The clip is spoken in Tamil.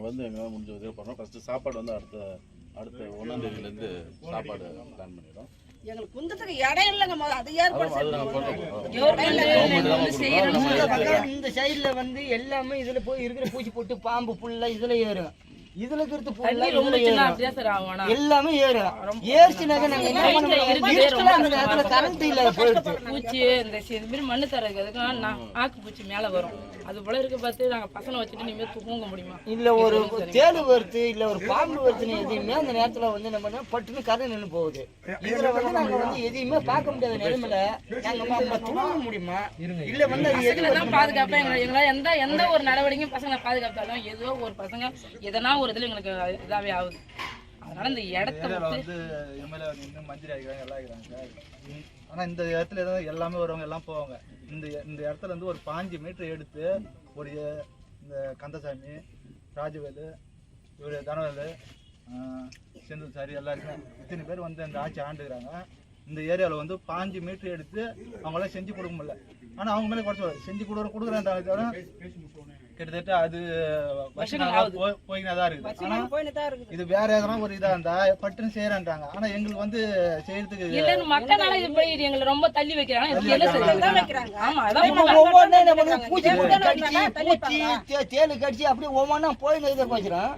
நாங்கள் வந்து எங்களால் முடிஞ்ச உதவி பண்ணுறோம் ஃபஸ்ட்டு சாப்பாடு வந்து அடுத்த அடுத்த ஒன்றாம் தேதியிலேருந்து சாப்பாடு பிளான் பண்ணிடுறோம். எங்களுக்கு குந்தத்துக்கு இடம் இல்லைங்க முதல்ல அது ஏற்பாடு இந்த சைடுல வந்து எல்லாமே இதுல போய் இருக்கிற பூச்சி போட்டு பாம்பு புல்ல இதுல ஏறும். இதுல இருக்கிறது புல்ல தண்ணி ரொம்ப சின்ன ஆனா. எல்லாமே ஏறும் ஏறிச்சுனாக்க நாங்க என்ன பண்ண அந்த நேரத்துல கரண்ட் இல்ல போயிடுச்சு. பூச்சி இந்த மாதிரி மண்ணு தர இருக்கிறதுக்கு நான் ஆக்கு பூச்சி மேல வரும். அது போல இருக்க பார்த்து நாங்க பசங்க வச்சுட்டு நிம்மதி தூங்க முடியுமா? இல்ல ஒரு தேடு வருது இல்ல ஒரு பாம்பு வருதுன்னு எதையுமே அந்த நேரத்துல வந்து நம்ம என்ன பட்டுன்னு கதை நின்று போகுது. இதுல வந்து நாங்க வந்து எதையுமே பார்க்க முடியாத நிலைமையில நாங்க தூங்க முடியுமா? இல்ல வந்து அது எது பசங்களை தான் பாதுகாப்பா எங்களை எங்களால எந்த எந்த ஒரு நடவடிக்கையும் பசங்களை பாதுகாத்தாலும் ஏதோ ஒரு பசங்க எதனா ஒரு இதுல எங்களுக்கு இதாவே ஆகுது. அதனால இந்த இடத்த ஏரியாவில் விட்டு வந்து எம்எல்ஏ நின்று மந்திரி ஆகிக்கிறாங்க எல்லாம் ஆகிக்கிறாங்க சார் ஆனால் இந்த இடத்துல தான் எல்லாமே வருவாங்க எல்லாம் போவாங்க. இந்த இந்த இடத்துல இருந்து ஒரு பாஞ்சு மீட்டர் எடுத்து ஒரு இந்த கந்தசாமி ராஜவேலு இவர் தனவேலு செந்தில் சாரி எல்லாருமே இத்தனை பேர் வந்து இந்த ஆட்சி ஆண்டுக்கிறாங்க. இந்த ஏரியாவில் வந்து பாஞ்சு மீட்டர் எடுத்து அவங்களாம் செஞ்சு கொடுக்க முடியல. ஆனால் அவங்க மேலே குறைச்சி செஞ்சு கொடுக்குற கொடுக்குறேன் தவிர கிட்டத்தட்ட அது போய்கினே தான் இருக்குது. ஆனால் போயின்னு தான் இருக்குது. இது வேற எதனா ஒரு இதா இருந்தா பட்டுன்னு செய்யறான்ட்டாங்க ஆனா எங்களுக்கு வந்து செய்யறதுக்கு இல்லன்னு மக்களால இது போய் எங்களை ரொம்ப தள்ளி வைக்கிறாங்க? பூச்சி. பூச்சி கடிச்சு அப்படியே ஒவ்வொன்றா போய் இதை வச்சிடும்